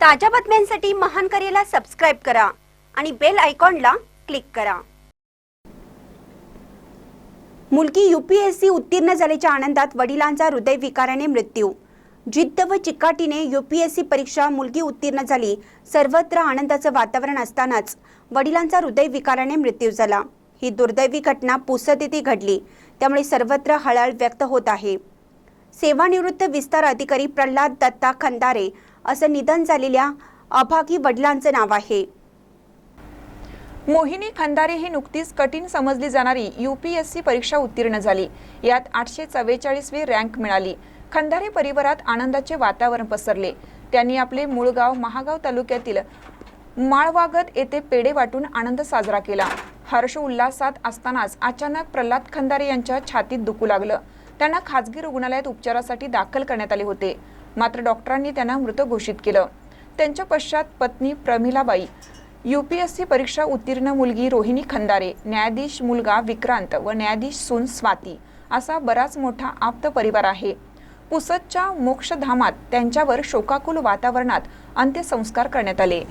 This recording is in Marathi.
ताज्या बातम्यांसाठी महान करेला सबस्क्राईब करा आणि बेल आयकॉनला क्लिक करा. मुलगी यूपीएससी उत्तीर्ण झाल्याच्या आनंदात वडिलांचा हृदयविकाराने मृत्यू. जिद्द व चिकाटीने यूपीएससी परीक्षा मुलगी उत्तीर्ण झाली. सर्वत्र आनंदाचं वातावरण असतानाच वडिलांचा हृदयविकाराने मृत्यू झाला. ही दुर्दैवी घटना पुसद येथे घडली. त्यामुळे सर्वत्र हळहळ व्यक्त होत आहे. सेवानिवृत्त विस्तार अधिकारी प्रल्हाद दत्ता खंदारे असं निधन झालेल्या अभागी वडिलांचं नाव आहे. मोहिनी खंदारे ही नुकतीच कठीण समजली जाणारी यूपीएससी परीक्षा उत्तीर्ण झाली. यात आठशे चव्वेचाळीसवी रँक मिळाली. खंदारे परिवारात आनंदाचे वातावरण पसरले. त्यांनी आपले मूळ गाव महागाव तालुक्यातील माळवागत येथे पेढे वाटून आनंद साजरा केला. हर्ष उल्हासात असतानाच अचानक प्रल्हाद खंदारे यांच्या छातीत दुखू लागलं. त्यांना खाजगी रुग्णालयात उपचारासाठी दाखल करण्यात आले होते. मात्र डॉक्टरांनी त्यांना मृत घोषित केलं. त्यांच्या पश्चात पत्नी Pramilabai U P S C परीक्षा उत्तीर्ण मुलगी रोहिणी खंदारे न्यायाधीश मुलगा विक्रांत व न्यायाधीश सून स्वाती असा बराच मोठा आप्त परिवार आहे. पुसदच्या मोक्षधामात त्यांच्यावर शोकाकुल वातावरणात अंत्यसंस्कार करण्यात आले.